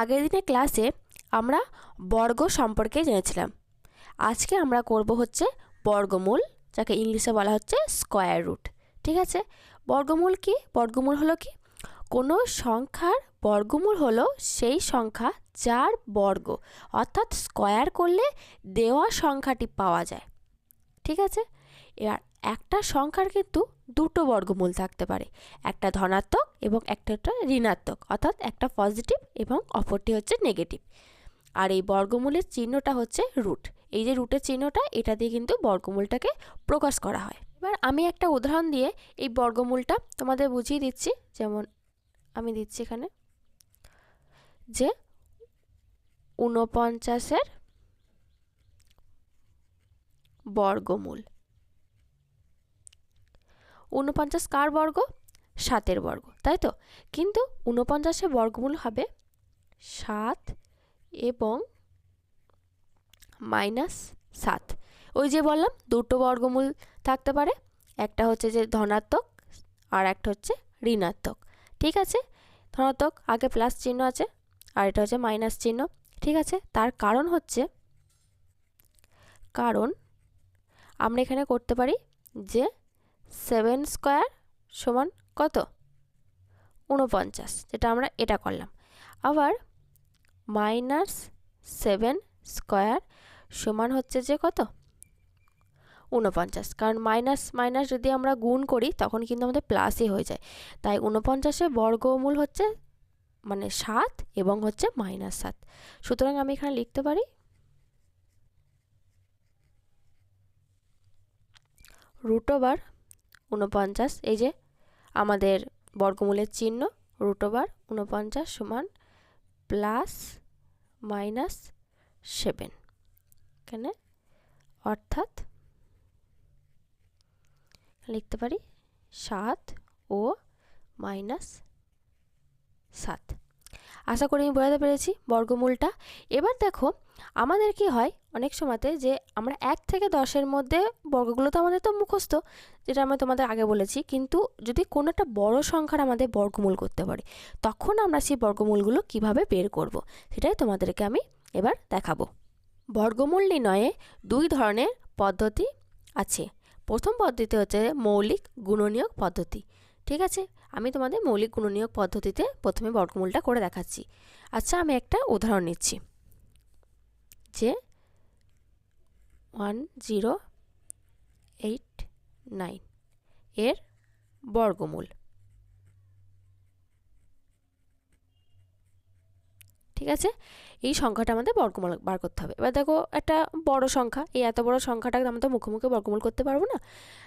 আগের দিনের ক্লাসে আমরা বর্গ সম্পর্কে জেনেছিলাম। আজকে আমরা করব হচ্ছে বর্গমূল, যাকে ইংলিশে বলা হচ্ছে স্কোয়ার রুট। ঠিক আছে? বর্গমূল কি? বর্গমূল হলো কি? কোনো সংখ্যার বর্গমূল হলো সেই সংখ্যা যার বর্গ, অর্থাৎ স্কোয়ার করলে দেওয়া সংখ্যাটি পাওয়া যায়। ঠিক আছে? এবার একটা সংখ্যার কিন্তু দুটো বর্গমূল থাকতে পারে। একটা ধনাত্মক এবং একটা ঋণাত্মক, অর্থাৎ একটা পজিটিভ এবং অপরটি হচ্ছে নেগেটিভ আর এই বর্গমূলের চিহ্নটা হচ্ছে রুট এই যে রুটের চিহ্নটা, এটা দিয়ে কিন্তু বর্গমূলটাকে প্রকাশ করা হয়। এবার আমি একটা উদাহরণ দিয়ে এই বর্গমূলটা তোমাদের বুঝিয়ে দিচ্ছি। যেমন আমি দিচ্ছি এখানে যে ঊনপঞ্চাশের বর্গমূল। ঊনপঞ্চাশ কার বর্গ? সাতের বর্গ, তাই তো? কিন্তু ঊনপঞ্চাশের বর্গমূল হবে সাত এবং মাইনাস সাত। ওই যে বললাম, দুটো বর্গমূল থাকতে পারে, একটা হচ্ছে যে ধনাত্মক আর একটা হচ্ছে ঋণাত্মক। ঠিক আছে? ধনাত্মক, আগে প্লাস চিহ্ন আছে, আর এটা হচ্ছে মাইনাস চিহ্ন। ঠিক আছে? তার কারণ হচ্ছে, কারণ আমরা এখানে করতে পারি যে সেভেন স্কোয়ার সমান কত? উনপঞ্চাশ যেটা আমরা এটা করলাম। আবার মাইনাস সেভেন স্কোয়ার সমান হচ্ছে যে কত? উনপঞ্চাশ কারণ মাইনাস মাইনাস যদি আমরা গুণ করি, তখন কিন্তু আমাদের প্লাসই হয়ে যায়। তাই উনপঞ্চাশের বর্গমূল হচ্ছে মানে সাত এবং হচ্ছে মাইনাস সাত। সুতরাং আমি এখানে লিখতে পারি রুট ওভার উনপঞ্চাশ এই যে আমাদের বর্গমূলের চিহ্ন রুট ওভার উনপঞ্চাশ সমান প্লাস মাইনাস সেভেন এখানে অর্থাৎ লিখতে পারি সাত ও মাইনাস সাত। আশা করি আমি বোঝাতে পেরেছি বর্গমূলটা। এবার দেখো, আমাদের কি হয় অনেক সময়তে যে আমরা এক থেকে দশের মধ্যে বর্গগুলো তো আমাদের তো মুখস্থ, যেটা আমি তোমাদের আগে বলেছি। কিন্তু যদি কোনো একটা বড় সংখ্যার আমাদের বর্গমূল করতে পারে, তখন আমরা সেই বর্গমূলগুলো কীভাবে বের করব। সেটাই তোমাদেরকে আমি এবার দেখাবো। বর্গমূল নির্ণয়ে দুই ধরনের পদ্ধতি আছে। প্রথম পদ্ধতি হচ্ছে মৌলিক গুণনীয়ক পদ্ধতি, ঠিক আছে? আমি তোমাদের মৌলিক গুণনীয়ক পদ্ধতিতে প্রথমে বর্গমূলটা করে দেখাচ্ছি। আচ্ছা আমি একটা উদাহরণ নিচ্ছি। যে ওয়ান জিরো এইট নাইন এর বর্গমূল। ঠিক আছে? এই সংখ্যাটা আমাদের বর্গমূল বার করতে হবে। এবার দেখো, একটা বড় সংখ্যা, এই এত বড় সংখ্যাটাকে আমাদের মুখে মুখে বর্গমূল করতে পারব না।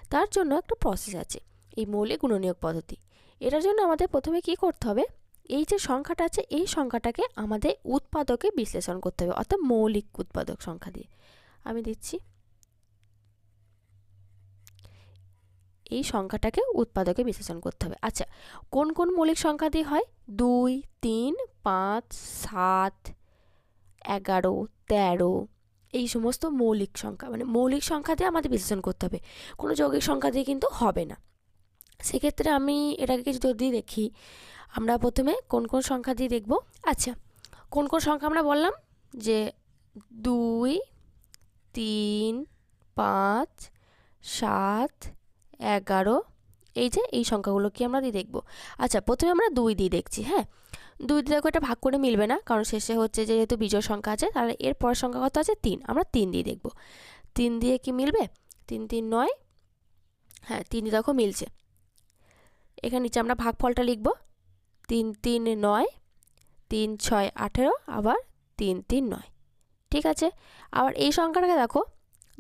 তার জন্য একটা প্রসেস আছে, এই মৌলিক গুণনীয়ক পদ্ধতি। এটার জন্য আমাদের প্রথমে কি করতে হবে? এই যে সংখ্যাটা আছে, এই সংখ্যাটাকে আমাদের উৎপাদকে বিশ্লেষণ করতে হবে, অর্থাৎ মৌলিক উৎপাদক সংখ্যা দিয়ে। আমি দিচ্ছি। এই সংখ্যাটাকে উৎপাদকে বিশ্লেষণ করতে হবে। আচ্ছা কোন কোন মৌলিক সংখ্যা দিয়ে হয়? দুই, তিন, পাঁচ, সাত, এগারো, তেরো, এই সমস্ত মৌলিক সংখ্যা। মানে মৌলিক সংখ্যা দিয়ে আমাদের বিশ্লেষণ করতে হবে। কোনো যৌগিক সংখ্যা দিয়ে কিন্তু হবে না। সেক্ষেত্রে আমি এটাকে যদি দেখি। আমরা প্রথমে কোন কোন সংখ্যা দিয়ে দেখব। আচ্ছা কোন কোন সংখ্যা আমরা বললাম? যে দুই, তিন, পাঁচ, সাত, এগারো, এই যে এই সংখ্যাগুলো কি আমরা দিয়ে দেখব। আচ্ছা প্রথমে আমরা দুই দিয়ে দেখছি হ্যাঁ? দুই দিয়ে দেখো, এটা ভাগ করে মিলবে না, কারণ শেষে হচ্ছে যেহেতু বিজয় সংখ্যা আছে, তাহলে এর পরের সংখ্যা কত আছে? তিন। আমরা তিন দিয়ে দেখব। তিন দিয়ে কি মিলবে? তিন তিন, নয়। হ্যাঁ তিন দিয়ে দেখো মিলছে। এখানে নিচে আমরা ভাগফলটা লিখব। তিন তিন, নয়, তিন, ছয়, আঠেরো, আবার তিন তিন, নয়। ঠিক আছে? আবার এই সংখ্যাটাকে দেখো,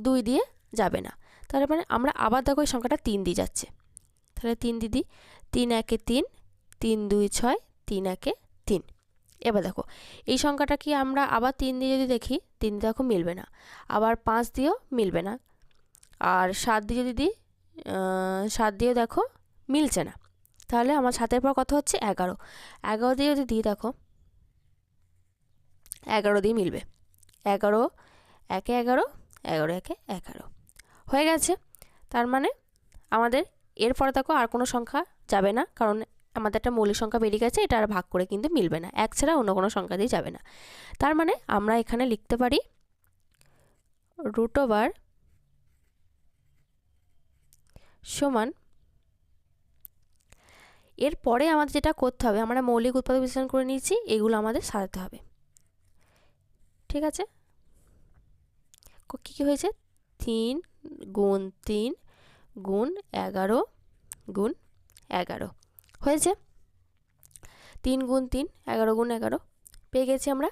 দুই দিয়ে যাবে না। তাহলে মানে আমরা আবার দেখো এই সংখ্যাটা তিন দিয়ে যাচ্ছে। তাহলে তিন দিদি তিন একে তিন তিন, দুই, ছয়, তিন একে তিন। এবার দেখো, এই সংখ্যাটা কি আমরা আবার তিন দিয়ে যদি দেখি, তিন দিয়ে দেখো মিলবে না। আবার পাঁচ দিয়েও মিলবে না। আর সাত দিয়ে যদি দিই সাত দিয়েও দেখো মিলছে না। তাহলে আমার সাতের পর কত হচ্ছে? এগারো। এগারো দিয়ে যদি দিই, দেখো। এগারো দিয়ে মিলবে। এগারো, একে এগারো এগারো, একে এগারো। হয়ে গেছে। তার মানে আমাদের এরপরে দেখো আর কোনো সংখ্যা যাবে না, কারণ আমাদের একটা মৌলিক সংখ্যা বেরিয়ে গেছে, এটা আর ভাগ করে কিন্তু মিলবে না। এক ছাড়া অন্য কোনো সংখ্যা দিয়ে যাবে না। তার মানে আমরা এখানে লিখতে পারি রুট ওভার সমান এরপরে আমাদের যেটা করতে হবে, আমরা মৌলিক উৎপাদক বিশ্লেষণ করে নিয়েছি, এগুলো আমাদের সাজাতে হবে। ঠিক আছে? কী কী হয়েছে? তিন গুণ তিন গুণ এগারো গুণ এগারো। হয়েছে? তিন গুণ তিন এগারো গুণ এগারো। পেয়ে গেছি আমরা।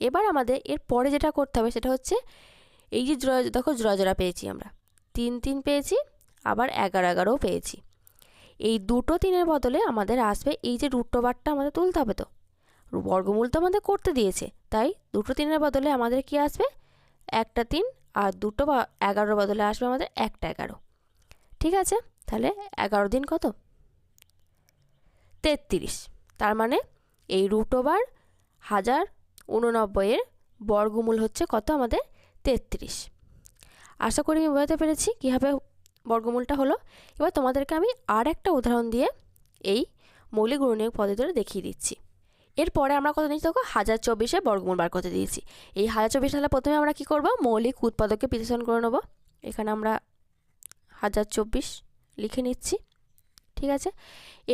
এবার আমাদের এর পরে যেটা করতে হবে সেটা হচ্ছে, এই যে জোড়া, দেখো জোড়া জোড়া পেয়েছি আমরা। তিন তিন পেয়েছি, আবার এগারো, এগারোও পেয়েছি। এই দুটো তিনের বদলে আমাদের আসবে এই যে রুটো বারটা আমাদের তুলতে হবে তো। বর্গমূল তো আমাদের করতে দিয়েছে, তাই দুটো তিনের বদলে আমাদের কি আসবে? একটা তিন আর দুটো বা এগারোর বদলে আসবে আমাদের একটা এগারো। ঠিক আছে, তাহলে এগারো দিন কত? তেত্রিশ। তার মানে এই রুট হাজার উননব্বইয়ের বর্গমূল হচ্ছে কত আমাদের? তেত্রিশ। আশা করি আমি বোঝাতে পেরেছি, কীভাবে বর্গমূলটা হলো, এবার তোমাদেরকে আমি আর একটা উদাহরণ দিয়ে এই মৌলিক গুণনীয়ক পদ্ধতিটা দেখিয়ে দিচ্ছি। এরপরে আমরা কত নিচ্ছি দেখো হাজার চব্বিশে বর্গমূল বার করতে দিয়েছি। এই হাজার চব্বিশ তাহলে প্রথমে আমরা কি করব? মৌলিক উৎপাদককে বিশ্লেষণ করে নেব। এখানে আমরা হাজার চব্বিশ লিখে নিচ্ছি, ঠিক আছে?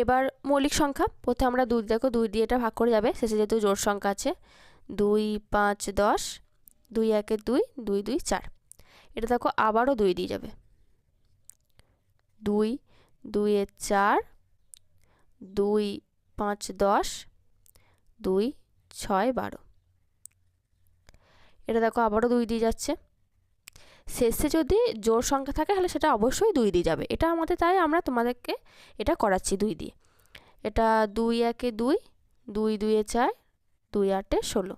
এবার মৌলিক সংখ্যা, প্রথমে আমরা দুই, দেখো দুই দিয়ে এটা ভাগ করে যাবে। শেষে যেহেতু জোর সংখ্যা আছে, দুই, পাঁচ, দশ, দুই, একে দুই দুই দুই, চার। এটা দেখো আবারও দুই দিয়ে যাবে। দুই, দুইয়ে চার, দুই, পাঁচ, দশ, দুই, ছয়, বারো। এটা দেখো আবারও দুই দিয়ে যাচ্ছে। শেষে যদি জোর সংখ্যা থাকে তাহলে সেটা অবশ্যই দুই দিয়ে যাবে। এটা আমাদের তাই আমরা তোমাদেরকে এটা করাচ্ছি দুই দিয়ে। এটা দুই একে দুই দুই দুইয়ে চার, দুই আটে ষোলো।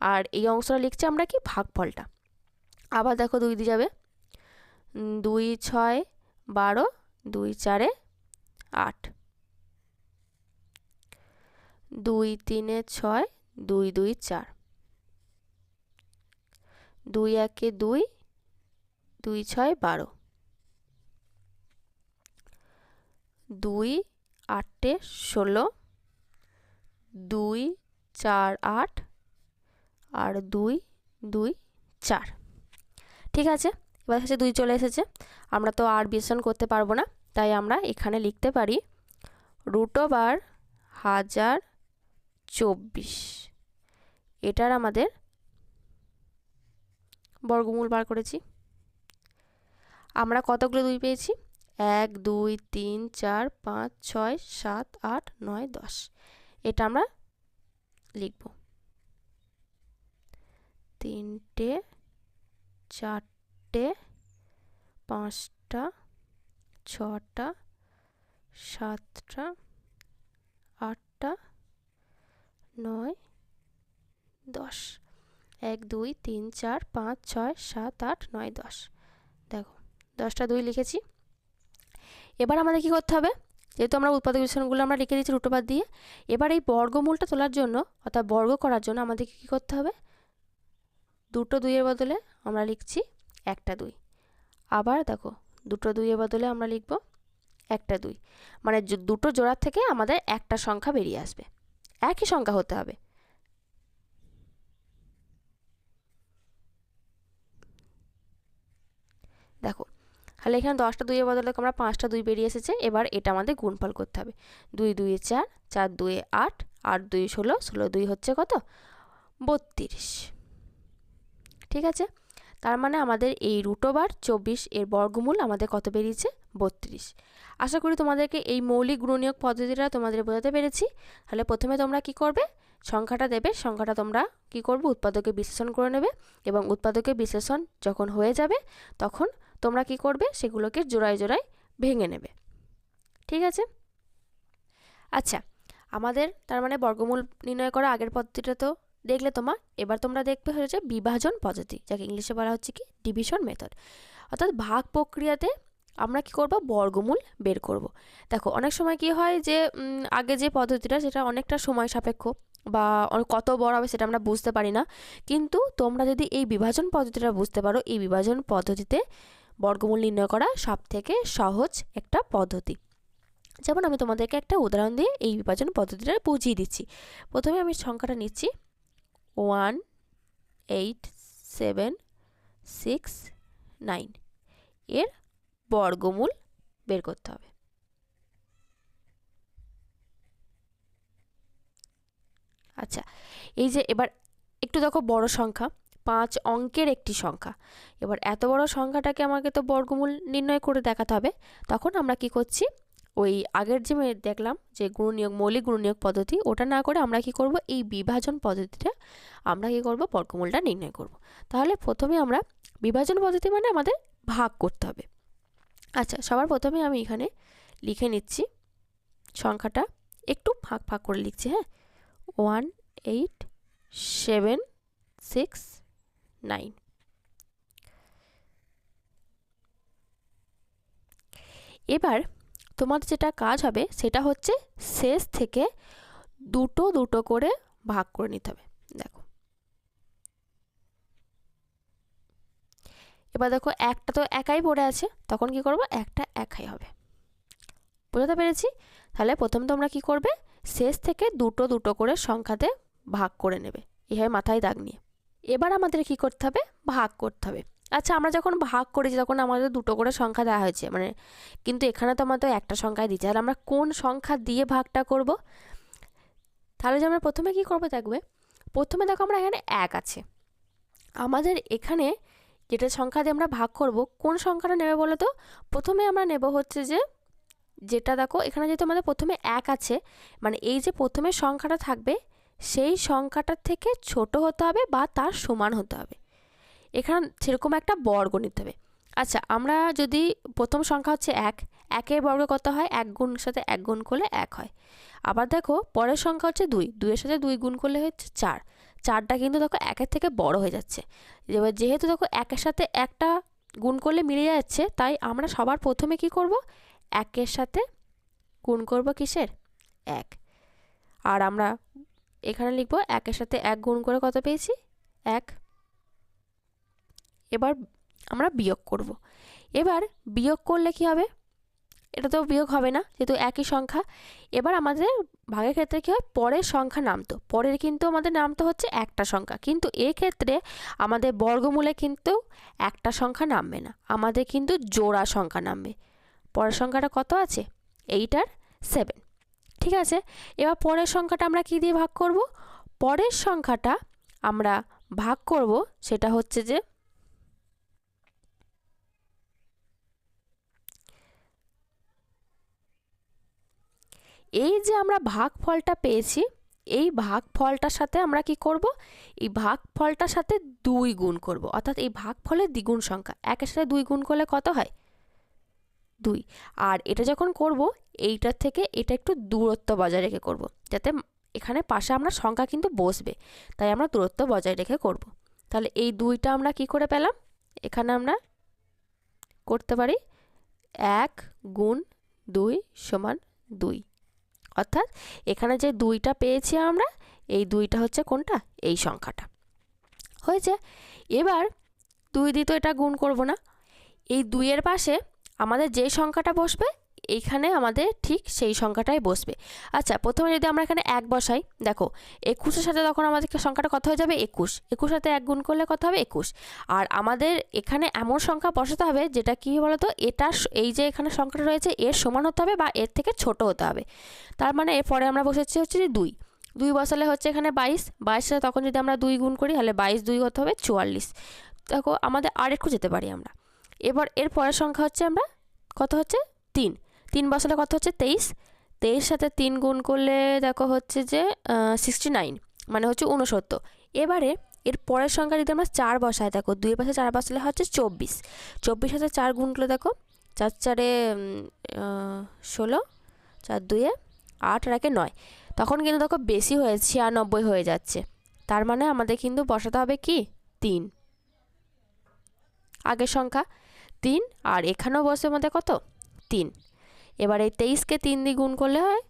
আর এই অংশটা লিখছি আমরা কি? ভাগফলটা। আবার দেখো দুই দিয়ে যাবে। দুই, ছয় বারো, দুই চারে আট। দুই তিনে ছয়, দুই দুই চার। দুই একে দুই দুই ছয় বারো। দুই আটে ষোলো, দুই চার আট, আর দুই দুই চার। ঠিক আছে? এবার হচ্ছে দুই চলে এসেছে। আমরা তো আর বিশ্লেষণ করতে পারব না, তাই আমরা এখানে লিখতে পারি রুট ওভার হাজার চব্বিশ। এটার আমাদের বর্গমূল বার করেছি। আমরা কতগুলো দুই পেয়েছি? এক, দুই, তিন, চার, পাঁচ, ছয়, সাত, আট, নয়, দশ। এটা আমরা লিখব। তিনটে চারটে পাঁচটা, ছটা, সাতটা, আটটা, নয়, দশ। এক, দুই, তিন, চার, পাঁচ, ছয়, সাত, আট, নয়, দশ। দেখো, দশটা দুই লিখেছি। এবার আমাদের কী করতে হবে? যেহেতু আমরা উৎপাদক বিশ্লেষণগুলো আমরা লিখে দিচ্ছি রুটোপাত দিয়ে, এবার এই বর্গমূলটা তোলার জন্য, অর্থাৎ বর্গ করার জন্য আমাদেরকে কী করতে হবে? দুটো দুইয়ের বদলে আমরা লিখছি একটা দুই। আবার দেখো, দুটো দুইয়ের বদলে আমরা লিখব একটা দুই। মানে দুটো জোড়ার থেকে আমাদের একটা সংখ্যা বেরিয়ে আসবে। একই সংখ্যা হতে হবে। দেখো, তাহলে এখানে দশটা দুইয়ের বদলে আমরা পাঁচটা দুই বেরিয়ে এসেছে। এবার এটা আমাদের গুণফল করতে হবে। দুই দুইয়ে চার চার দুয়ে আট আট, দুই, ষোলো ষোলো, দুই হচ্ছে কত? বত্রিশ। ঠিক আছে? তার মানে আমাদের এই রুটোবার চব্বিশ এর বর্গমূল আমাদের কত বেরিয়েছে? বত্রিশ। আশা করি তোমাদেরকে এই মৌলিক গুণনীয়ক পদ্ধতিটা তোমাদের বোঝাতে পেরেছি। তাহলে প্রথমে তোমরা কি করবে? সংখ্যাটা দেবে, সংখ্যাটা তোমরা কি করবে? উৎপাদকে বিশ্লেষণ করে নেবে এবং উৎপাদকে বিশ্লেষণ যখন হয়ে যাবে, তখন তোমরা কি করবে? সেগুলোকে জোড়ায় জোড়ায় ভেঙে নেবে। ঠিক আছে? আচ্ছা আমাদের তার মানে বর্গমূল নির্ণয় করা আগের পদ্ধতিটা তো দেখলে তোমার, এবার তোমরা দেখবে হচ্ছে বিভাজন পদ্ধতি, যাকে ইংলিশে বলা হচ্ছে কি? ডিভিশন মেথড অর্থাৎ ভাগ প্রক্রিয়াতে আমরা কি করব? বর্গমূল বের করব। দেখো, অনেক সময় কি হয় যে আগে যে পদ্ধতিটা, সেটা অনেকটা সময় সাপেক্ষ বা কত বড় হবে সেটা আমরা বুঝতে পারি না। কিন্তু তোমরা যদি এই বিভাজন পদ্ধতিটা বুঝতে পারো, এই বিভাজন পদ্ধতিতে বর্গমূল নির্ণয় করা সব থেকে সহজ একটা পদ্ধতি। যেমন আমি তোমাদেরকে একটা উদাহরণ দিয়ে এই বিভাজন পদ্ধতিটা বুঝিয়ে দিচ্ছি। প্রথমে আমি সংখ্যাটা নিচ্ছি। One eight seven six nine. এর বর্গমূল বের করতে হবে। আচ্ছা এই যে এবার একটু দেখো বড় সংখ্যা, পাঁচ অঙ্কের একটি সংখ্যা। এবার এত বড় সংখ্যাটাকে আমাকে তো বর্গমূল নির্ণয় করে দেখাতে হবে। তখন আমরা কি করছি? ওই আগের যে দেখলাম যে গুণনীয়ক মৌলিক গুণনীয়ক পদ্ধতি, ওটা না করে আমরা কি করব? এই বিভাজন পদ্ধতিটা আমরা কি করব? বর্গমূলটা নির্ণয় করব। তাহলে প্রথমে আমরা বিভাজন পদ্ধতি মানে আমাদের ভাগ করতে হবে। আচ্ছা সবার প্রথমে আমি এখানে লিখে নিচ্ছি সংখ্যাটা। একটু ফাঁক ফাঁক করে লিখছি হ্যাঁ? One, eight, seven, six, nine. এবার তোমার যেটা কাজ হবে সেটা হচ্ছে শেষ থেকে দুটো দুটো করে ভাগ করে নিতে হবে। দেখো। এবার দেখো একটা তো একাই পড়ে আছে, তখন কি করব? একটা একাই হবে। বুঝতে পেরেছি? তাহলে প্রথম তোমরা কি করবে? শেষ থেকে দুটো দুটো করে সংখ্যাতে ভাগ করে নেবে। এভাবে মাথায় দাগ নিয়ে। এবার আমাদের কি করতে হবে? ভাগ করতে হবে। আচ্ছা আমরা যখন ভাগ করেছি তখন আমাদের দুটো করে সংখ্যা দেওয়া হয়েছে মানে কিন্তু এখানে তো আমাদের একটা সংখ্যায় দিচ্ছে, তাহলে আমরা কোন সংখ্যা দিয়ে ভাগটা করব? তাহলে যে আমরা প্রথমে কি করব দেখবে? প্রথমে দেখো আমরা এখানে এক আছে। আমাদের এখানে যেটা সংখ্যা দিয়ে আমরা ভাগ করব, কোন সংখ্যাটা নেবে বলো তো? প্রথমে আমরা নেব হচ্ছে যে, যেটা দেখো, এখানে যেহেতু আমাদের প্রথমে এক আছে মানে এই যে প্রথমে সংখ্যাটা থাকবে, সেই সংখ্যাটার থেকে ছোট হতে হবে বা তার সমান হতে হবে। এখানে সেরকম একটা বর্গ নিতে হবে। আচ্ছা আমরা যদি প্রথম সংখ্যা হচ্ছে এক, একের বর্গ কত হয়? এক গুণের সাথে এক গুণ করলে এক হয়। আবার দেখো, পরের সংখ্যা হচ্ছে দুই, দুইয়ের সাথে দুই গুণ করলে হচ্ছে চার। চারটা কিন্তু দেখো একের থেকে বড় হয়ে যাচ্ছে। এবার যেহেতু দেখো একের সাথে একটা গুণ করলে মিলে যাচ্ছে, তাই আমরা সবার প্রথমে কি করব? একের সাথে গুণ করব কিসের? এক। আর আমরা এখানে লিখব একের সাথে এক গুণ করে কত পেয়েছি? এক। এবার আমরা বিয়োগ করব। এবার বিয়োগ করলে কি হবে? এটা তো বিয়োগ হবে না, যেহেতু একই সংখ্যা। এবার আমাদের ভাগের ক্ষেত্রে কী হয়? পরের সংখ্যা নামতো। পরের কিন্তু আমাদের নামতো হচ্ছে একটা সংখ্যা। কিন্তু এক্ষেত্রে আমাদের বর্গমূলে কিন্তু একটা সংখ্যা নামবে না। আমাদের কিন্তু জোড়া সংখ্যা নামবে। পরের সংখ্যাটা কত আছে? এইট আর সেভেন ঠিক আছে? এবার পরের সংখ্যাটা আমরা কী দিয়ে ভাগ করব? পরের সংখ্যাটা আমরা ভাগ করব, সেটা হচ্ছে যে এই যে আমরা ভাগ ফলটা পেয়েছি, এই ভাগ ফলটার সাথে আমরা কি করব? এই ভাগ ফলটার সাথে দুই গুণ করব। অর্থাৎ এই ভাগ ফলের দ্বিগুণ সংখ্যা, একের সাথে দুই গুণ করলে কত হয়? দুই। আর এটা যখন করব, এইটার থেকে এটা একটু দূরত্ব বজায় রেখে করব, যাতে এখানে পাশে আমরা সংখ্যা কিন্তু বসবে। তাই আমরা দূরত্ব বজায় রেখে করব। তাহলে এই দুইটা আমরা কি করে পেলাম? এখানে আমরা করতে পারি এক গুণ দুই সমান দুই। অর্থাৎ এখানে যে দুইটা পেয়েছি আমরা, এই দুইটা হচ্ছে কোনটা? এই সংখ্যাটা। হয়েছে? এবার দুই দিয়ে তো এটা গুণ করব না। এই দুইয়ের পাশে আমাদের যে সংখ্যাটা বসবে এইখানে আমাদের ঠিক সেই সংখ্যাটাই বসবে। আচ্ছা প্রথমে যদি আমরা এখানে এক বসাই, দেখো, একুশের সাথে তখন আমাদের সংখ্যাটা কত হয়ে যাবে? একুশ। একুশ সাথে এক গুণ করলে কত হবে? একুশ। আর আমাদের এখানে এমন সংখ্যা বসাতে হবে, যেটা কী বলতো? এটা এই যে এখানে সংখ্যাটা রয়েছে, এর সমান হতে হবে বা এর থেকে ছোট হতে হবে। তার মানে এরপরে আমরা বসেছি হচ্ছে যে দুই। দুই বসালে হচ্ছে এখানে বাইশ। বাইশ সাথে তখন যদি আমরা দুই গুণ করি, তাহলে বাইশ দুই হতে হবে চুয়াল্লিশ। দেখো, আমাদের আর একটু যেতে পারি আমরা। এবার এর পরের সংখ্যা হচ্ছে আমরা, কত হচ্ছে? তিন। তিন বসালে কত হচ্ছে তেইশ। তেইশ সাথে তিন গুণ করলে দেখো হচ্ছে যে সিক্সটি নাইন মানে হচ্ছে উনসত্তর এবারে এর পরের সংখ্যা যদি আমরা চার বসাই, দেখো দুই পাশে চার বসালে হচ্ছে চব্বিশ। চব্বিশ হাজার চার গুণ করলে দেখো চার চারে ষোলো, চার দুয়ে আট, আর একে নয়। তখন কিন্তু দেখো বেশি হয়ে, ছিয়ানব্বই হয়ে যাচ্ছে। তার মানে আমাদের কিন্তু বসাতে হবে কি? তিন। আগের সংখ্যা তিন, আর এখানেও বসে আমাদের কত? তিন। এবার এই তেইশকে তিন দিয়ে গুণ করলে হয়,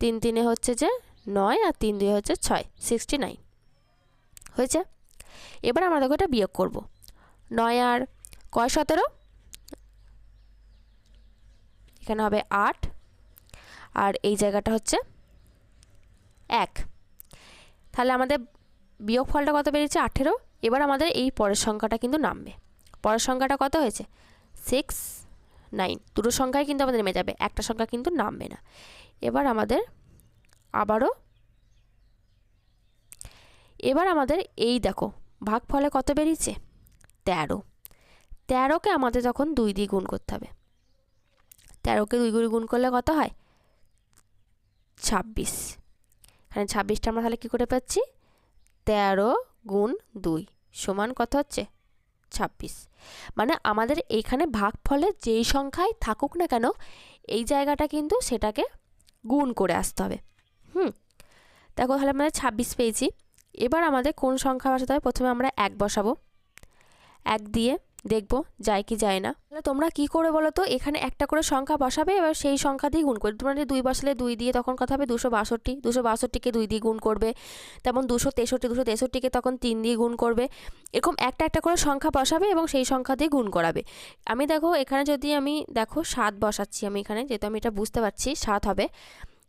তিন তিনে হচ্ছে যে নয় আর তিন দুই হচ্ছে ছয় সিক্সটি নাইন হয়েছে? এবার আমরা দেখো এটা বিয়োগ করব। নয় আর কয় সতেরো? এখানে হবে আট। আর এই জায়গাটা হচ্ছে এক। তাহলে আমাদের বিয়োগ ফলটা কত বেরিয়েছে? আঠেরো। এবার আমাদের এই পরের সংখ্যাটা কিন্তু নামবে। পরের সংখ্যাটা কত হয়েছে? Six nine. দুটো সংখ্যাই কিন্তু আমাদের নেমে যাবে, একটা সংখ্যা কিন্তু নামবে না। এবার আমাদের আবারও, এবার আমাদের এই দেখো ভাগ ফলে কত বেরিয়েছে? তেরো। তেরোকে আমাদের তখন দুই দিয়ে গুণ করতে হবে। তেরোকে দুই গুণ গুণ করলে কত হয়? ছাব্বিশ। এখানে ছাব্বিশটা আমরা তাহলে কী করে পাচ্ছি? তেরো গুণ দুই সমান কত হচ্ছে? ছাব্বিশ। মানে আমাদের এইখানে ভাগ ফলে যেই সংখ্যায় থাকুক না কেন, এই জায়গাটা কিন্তু সেটাকে গুণ করে আসতে হবে। হুম, দেখো তাহলে আমরা ছাব্বিশ পেয়েছি। এবার আমাদের কোন সংখ্যা বসাতে হবে? প্রথমে আমরা এক বসাবো। এক দিয়ে দেখব, যায় কি যায় না। তাহলে তোমরা কি করে বলো তো, এখানে একটা করে সংখ্যা বসাবে, এবার সেই সংখ্যা দিয়ে গুণ করবে তোমরা যদি দুই বসালে দুই দিয়ে তখন কথা হবে দুশো বাষট্টি, দুশো বাষট্টিকে দুই দিয়ে গুণ করবে, তেমন দুশো তেষট্টি, দুশো তেষট্টিকে তখন তিন দিয়ে গুণ করবে, এরকম একটা একটা করে সংখ্যা বসাবে এবং সেই সংখ্যা দিয়ে গুণ করাবে। আমি দেখো, এখানে যদি আমি দেখো সাত বসাচ্ছি আমি এখানে, যেহেতু আমি এটা বুঝতে পারছি, সাত হবে।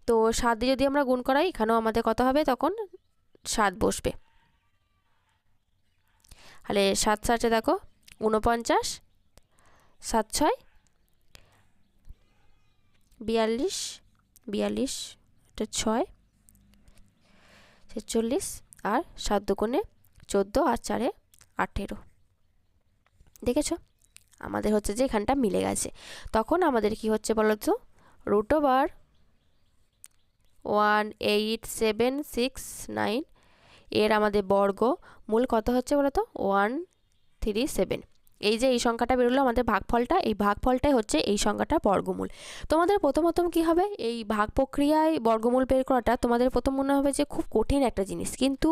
তো সাত দিয়ে যদি আমরা গুণ করাই, এখানেও আমাদের কত হবে? তখন সাত বসবে। তাহলে সাত সাথে দেখো উনপঞ্চাশ সাত ছয় বিয়াল্লিশ বিয়াল্লিশ, এটা ছয়, ছেচল্লিশ আর সাত দুগুণে চোদ্দ আর চারে আঠেরো। দেখেছ? আমাদের হচ্ছে যে এখানটা মিলে গেছে। তখন আমাদের কি হচ্ছে বলো তো? Root over one eight seven six nine এর আমাদের বর্গ। মূল কত হচ্ছে বলো তো? One three seven. এই যে এই সংখ্যাটা বেরোলো আমাদের ভাগফলটা, এই ভাগফলটাই হচ্ছে এই সংখ্যাটার বর্গমূল। তোমাদের প্রথম প্রথম কী হবে? এই ভাগ প্রক্রিয়ায় বর্গমূল বের করাটা তোমাদের প্রথম মনে হবে যে খুব কঠিন একটা জিনিস, কিন্তু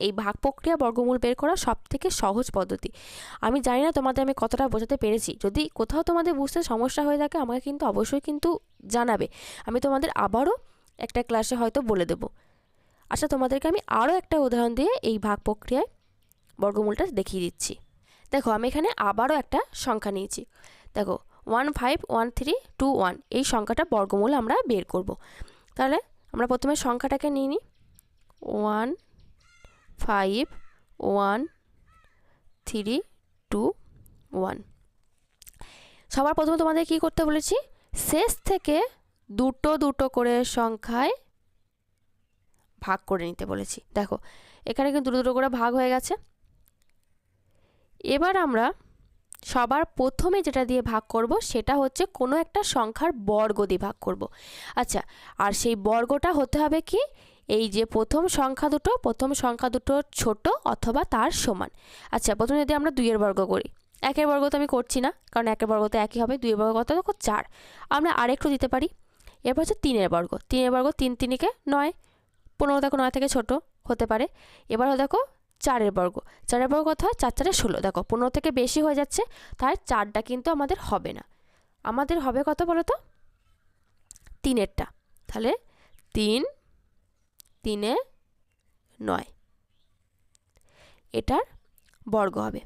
এই ভাগ প্রক্রিয়া বর্গমূল বের করা সব থেকে সহজ পদ্ধতি। আমি জানি না তোমাদের আমি কতটা বোঝাতে পেরেছি। যদি কোথাও তোমাদের বুঝতে সমস্যা হয়ে থাকে, আমাকে কিন্তু অবশ্যই কিন্তু জানাবে। আমি তোমাদের আবারও একটা ক্লাসে হয়তো বলে দেবো। আচ্ছা তোমাদেরকে আমি আরও একটা উদাহরণ দিয়ে এই ভাগ প্রক্রিয়ায় বর্গমূলটা দেখিয়ে দিচ্ছি। দেখো, আমি এখানে আবারও একটা সংখ্যা নিয়েছি। দেখো one five one three two one এই সংখ্যাটা বর্গমূল আমরা বের করব। তাহলে আমরা প্রথমে সংখ্যাটাকে নিয়ে নিই one five one three two one সবার প্রথমে তোমাদের কি করতে বলেছি? শেষ থেকে দুটো দুটো করে সংখ্যায় ভাগ করে নিতে বলেছি। দেখো, এখানে কিন্তু দুটো দুটো করে ভাগ হয়ে গেছে। এবার আমরা সবার প্রথমে যেটা দিয়ে ভাগ করব সেটা হচ্ছে কোনো একটা সংখ্যার বর্গ দিয়ে ভাগ করব। আচ্ছা আর সেই বর্গটা হতে হবে কি? এই যে প্রথম সংখ্যা দুটো, প্রথম সংখ্যা দুটো ছোট অথবা তার সমান। আচ্ছা প্রথমে যদি আমরা দুইয়ের বর্গ করি, একের বর্গ তো আমি করছি না, কারণ একের বর্গ তো একই হবে, দুইয়ের বর্গ কত? দেখো চার। আমরা আরেকটু দিতে পারি। এরপর হচ্ছে তিনের বর্গ। তিনের বর্গ তিন তিনিকে নয়, পনেরো দেখো নয় থেকে ছোট হতে পারে। এবার দেখো চারের বর্গ। চারের বর্গ হয় চার চারে ষোলো। দেখো, পনেরো থেকে বেশি হয়ে যাচ্ছে তাই চারটা কিন্তু আমাদের হবে না। আমাদের হবে কত বলো তো তিনেরটা। তাহলে তিন, তিনে নয়। এটার বর্গ হবে।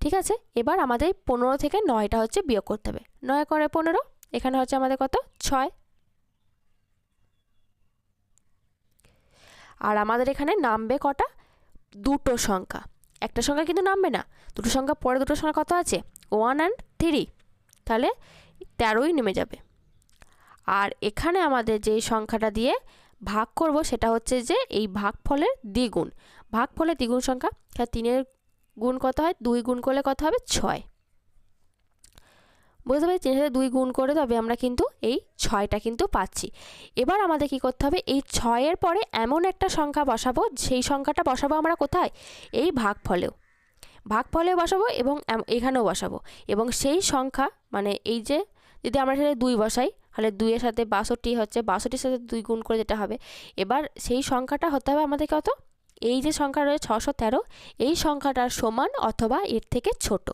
ঠিক আছে? এবার আমাদের পনেরো থেকে নয়টা হচ্ছে বিয়োগ করতে হবে। নয় করে পনেরো, এখানে হচ্ছে আমাদের কত? ছয়। আর আমাদের এখানে নামবে কটা? দুটো সংখ্যা। একটা সংখ্যা কিন্তু নামবে না। দুটো সংখ্যা পরে দুটো সংখ্যা কত আছে? ওয়ান অ্যান্ড থ্রি তাহলে তেরোই নেমে যাবে। আর এখানে আমাদের যে সংখ্যাটা দিয়ে ভাগ করব সেটা হচ্ছে যে এই ভাগ ফলের দ্বিগুণ। ভাগ ভাগফলের দ্বিগুণ সংখ্যা তিনের গুণ কত হয়? দুই গুণ করলে কত হবে? ছয়। বুঝতে পারছি তিনের সাথে দুই গুণ করে, তবে আমরা কিন্তু এই ছয়টা কিন্তু পাচ্ছি। এবার আমাদের কি করতে হবে? এই ছয়ের পরে এমন একটা সংখ্যা বসাবো, সেই সংখ্যাটা বসাবো আমরা কোথায়? এই ভাগফলেও। ভাগফলেও বসাবো এবং এখানেও বসাবো। এবং সেই সংখ্যা মানে এই যে, যদি আমরা সেটা দুই বসাই, তাহলে দুইয়ের সাথে বাষট্টি হচ্ছে, বাষট্টির সাথে দুই গুণ করে যেটা হবে। এবার সেই সংখ্যাটা হতে হবে আমাদের কত? এই যে সংখ্যা রয়েছে ছশো তেরো, এই সংখ্যাটার সমান অথবা এর থেকে ছোট।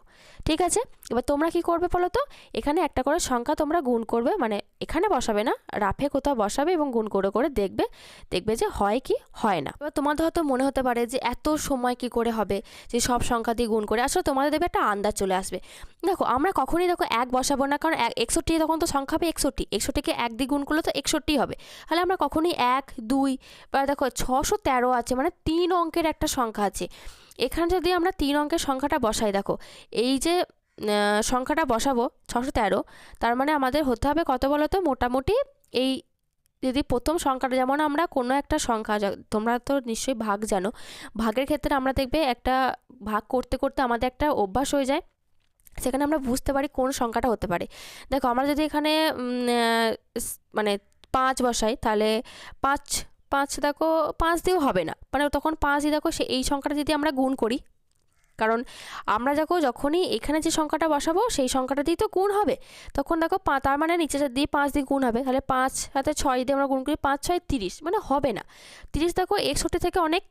ঠিক আছে? এবার তোমরা কি করবে বলো তো? এখানে একটা করে সংখ্যা তোমরা গুণ করবে মানে এখানে বসাবে না, রাফে কোথাও বসাবে এবং গুণ করে করে দেখবে দেখবে যে হয় কি, হয় না। এবার তোমাদের হয়তো মনে হতে পারে যে এত সময় কি করে হবে, যে সব সংখ্যা দিয়ে গুণ করে, আসলে তোমাদের দেখবে একটা আন্দাজ চলে আসবে। দেখো, আমরা কখনই দেখো এক বসাবো না, কারণ একষট্টি তখন তো সংখ্যা হবে একষট্টি, একষট্টিকে এক দিয়ে গুণ করলে তো একষট্টি হবে। তাহলে আমরা কখনই এক, দুই, বা দেখো ছশো তেরো আছে মানে তিন অঙ্কের একটা সংখ্যা আছে। এখানে যদি আমরা তিন অঙ্কের সংখ্যাটা বসাই, দেখো, এই যে সংখ্যাটা বসাবো ছশো তেরো। তার মানে আমাদের হতে হবে কত বলো তো? মোটামুটি এই যদি প্রথম সংখ্যাটা, যেমন আমরা কোনো একটা সংখ্যা তোমরা তো নিশ্চয়ই ভাগ জানো, ভাগের ক্ষেত্রে আমরা দেখবে একটা ভাগ করতে করতে আমাদের একটা অভ্যাস হয়ে যায়। সেখানে আমরা বুঝতে পারি কোন সংখ্যাটা হতে পারে। দেখো, আমরা যদি এখানে মানে পাঁচ বসাই, তাহলে পাঁচ পাঁচ দেখো, পাঁচ দিয়েও হবে না। মানে তখন পাঁচ দিয়ে দেখো সে, এই সংখ্যাটা যদি আমরা গুণ করি কারণ আমরা দেখো যখনই এখানে যে সংখ্যাটা বসাবো, সেই সংখ্যাটা দিয়ে তো গুণ হবে। তখন দেখো তার মানে নিচে দিয়ে পাঁচ দিয়ে গুণ হবে, তাহলে পাঁচ হাতে ছয় দিয়ে আমরা গুণ করি পাঁচ, ছয়, তিরিশ। মানে হবে না। তিরিশ দেখো একষট্টি থেকে অনেক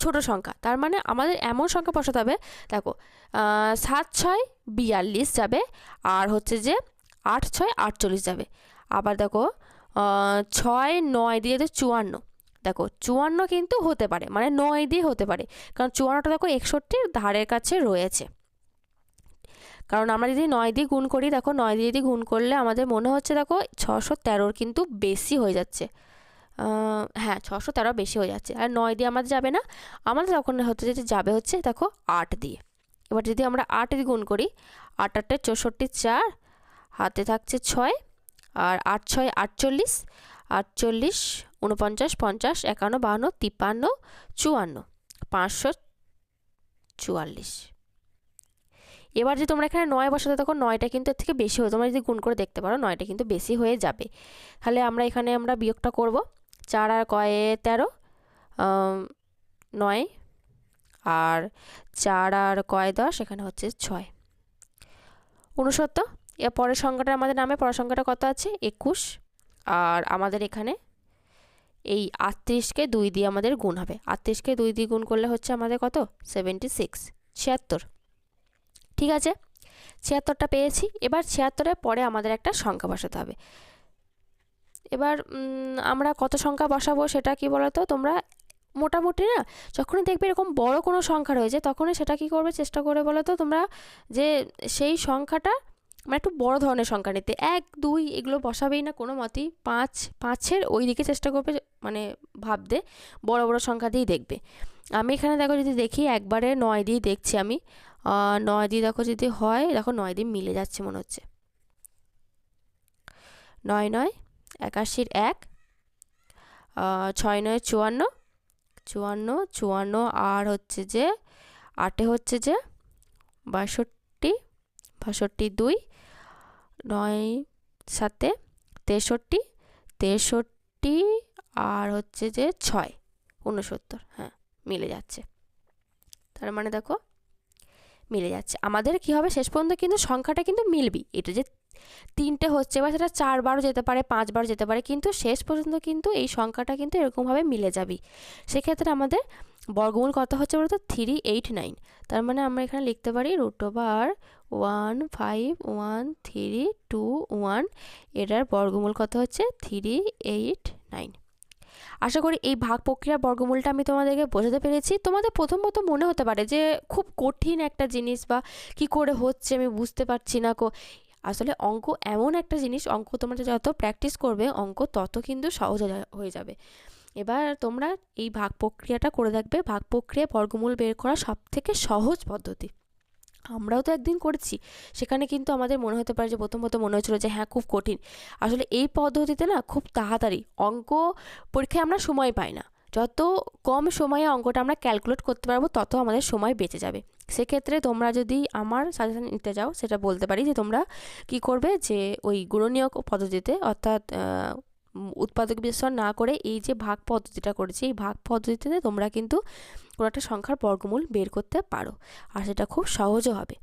ছোট সংখ্যা। তার মানে আমাদের এমন সংখ্যা বসাতে হবে, দেখো সাত, ছয়, বিয়াল্লিশ যাবে, আর হচ্ছে যে আট, ছয়, আটচল্লিশ যাবে। আবার দেখো ছয়, নয় দিয়ে চুয়ান্ন দেখো, চুয়ান্ন কিন্তু হতে পারে মানে নয় দিয়ে হতে পারে। কারণ চুয়ান্নটা দেখো একষট্টির ধারের কাছে রয়েছে। কারণ আমরা যদি নয় দিয়ে গুণ করি, দেখো নয় দিয়ে যদি গুণ করলে আমাদের মনে হচ্ছে দেখো ছশো তেরোর কিন্তু বেশি হয়ে যাচ্ছে। হ্যাঁ ছশো তেরো বেশি হয়ে যাচ্ছে। আর নয় দিয়ে আমাদের যাবে না, আমাদের তখন হচ্ছে যে যাবে হচ্ছে দেখো আট দিয়ে। এবার যদি আমরা আট দিয়ে গুণ করি, আট আটে চৌষট্টি চার, হাতে থাকছে ছয়, আর আট ছয় আটচল্লিশ আটচল্লিশ উনপঞ্চাশ পঞ্চাশ, একান্ন, বাহান্ন, তিপ্পান্ন, চুয়ান্ন, পাঁচশো চুয়াল্লিশ। এবার যে তোমরা এখানে নয় বসাতে তখন নয়টা কিন্তু এর থেকে বেশি হয়, তোমরা যদি গুণ করে দেখতে পারো, নয়টা কিন্তু বেশি হয়ে যাবে। তাহলে আমরা এখানে আমরা বিয়োগটা করব। চার আর কয়ে তেরো নয়, আর চার আর কয় দশ, এখানে হচ্ছে ছয়। উনসত্তর এর পরের সংখ্যাটা আমাদের নামে, পরের সংখ্যাটা কত আছে? একুশ, আর আমাদের এখানে এই আটত্রিশকে দুই দিয়ে আমাদের গুণ হবে। আটত্রিশকে দুই দিয়ে গুণ করলে হচ্ছে আমাদের কত? সেভেন্টি সিক্স ছিয়াত্তর। ঠিক আছে? ছিয়াত্তরটা পেয়েছি। এবার ছিয়াত্তরের পরে আমাদের একটা সংখ্যা বসাতে হবে। এবার আমরা কত সংখ্যা বসাবো সেটা কি বলতো? তোমরা মোটামুটি না, যখনই দেখবে এরকম বড় কোনো সংখ্যা রয়েছে, তখনই সেটা কি করবে? চেষ্টা করে বলো তো তোমরা যে সেই সংখ্যাটা মানে একটু বড় ধরনের সংখ্যা নিতে। এক, দুই, এগুলো বসাবেই না কোনো মতেই। পাঁচ, পাঁচের ওই দিকে চেষ্টা করবে মানে ভাবতে, বড় বড় সংখ্যা দিয়েই দেখবে। আমি এখানে দেখো যদি দেখি একবারে নয় দিয়ে দেখছি আমি নয় দিয়ে দেখো যদি হয়, দেখো নয় দিয়ে মিলে যাচ্ছে মনে হচ্ছে। নয় নয়, একাশির এক ছয়, নয়, চুয়ান্ন চুয়ান্ন চুয়ান্ন আর হচ্ছে যে, আটে হচ্ছে যে, বাষট্টি বাষট্টি দুই নয় সাতে তেষট্টি তেষট্টি আর হচ্ছে যে ছয়, উনসত্তর হ্যাঁ মিলে যাচ্ছে। তার মানে দেখো, মিলে যাচ্ছে। আমাদের কি হবে? শেষ পর্যন্ত কিন্তু সংখ্যাটা কিন্তু মিলবি। এটা যে তিনটে হচ্ছে বা সেটা চারবারও যেতে পারে পাঁচবারও যেতে পারে, কিন্তু শেষ পর্যন্ত কিন্তু এই সংখ্যাটা কিন্তু এরকমভাবে মিলে যাবি। সেক্ষেত্রে আমাদের বর্গমূল কত হচ্ছে বলতো? থ্রি এইট নাইন তার মানে আমরা এখানে লিখতে পারি root over one five one three two one এটার বর্গমূল কত হচ্ছে? থ্রি এইট নাইন আশা করি এই ভাগ প্রক্রিয়ার বর্গমূলটা আমি তোমাদেরকে বোঝাতে পেরেছি। তোমাদের প্রথম প্রথম মনে হতে পারে যে খুব কঠিন একটা জিনিস বা কি করে হচ্ছে আমি বুঝতে পারছি না কো। আসলে অঙ্ক এমন একটা জিনিস, অঙ্ক তোমরা যত প্র্যাকটিস করবে, অঙ্ক তত কিন্তু সহজ হয়ে যাবে। এবার তোমরা এই ভাগ প্রক্রিয়াটা করে দেখবে। ভাগ প্রক্রিয়া বর্গমূল বের করা সব থেকে সহজ পদ্ধতি। আমরাও তো একদিন করেছি। সেখানে কিন্তু আমাদের মনে হতে পারে যে প্রথম প্রথম মনে হচ্ছিল যে হ্যাঁ খুব কঠিন। আসলে এই পদ্ধতিতে না খুব তাড়াতাড়ি অঙ্ক পরীক্ষায় আমরা সময় পাই না। যত কম সময়ে অঙ্কটা আমরা ক্যালকুলেট করতে পারব, তত আমাদের সময় বেঁচে যাবে। সেক্ষেত্রে তোমরা যদি আমার সাজেশন নিতে যাও, সেটা বলতে পারি যে তোমরা কি করবে যে ওই গুণনীয় পদ্ধতিতে অর্থাৎ উৎপাদক বিশ্লেষণ না করে এই যে ভাগ পদ্ধতিটা করেছি, এই ভাগ পদ্ধতিতে তোমরা কিন্তু কোনো একটা সংখ্যার বর্গমূল বের করতে পারো আর সেটা খুব সহজও হবে।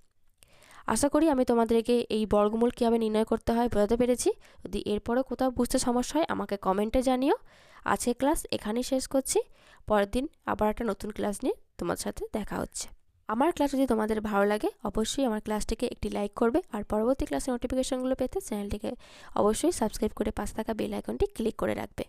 আশা করি আমি তোমাদেরকে এই বর্গমূল কীভাবে নির্ণয় করতে হয় বোঝাতে পেরেছি। যদি এরপরেও কোথাও বুঝতে সমস্যা হয়, আমাকে কমেন্টে জানিও। আছে ক্লাস এখানেই শেষ করছি। পরের দিন আবার একটা নতুন ক্লাস নিয়ে তোমার সাথে দেখা হচ্ছে। আমার ক্লাস যদি তোমাদের ভালো লাগে, অবশ্যই আমার ক্লাসটিকে একটি লাইক করবে। আর পরবর্তী ক্লাসের নোটিফিকেশনগুলো পেতে চ্যানেলটিকে অবশ্যই সাবস্ক্রাইব করে পাশে থাকা বেল আইকনটি ক্লিক করে রাখবে।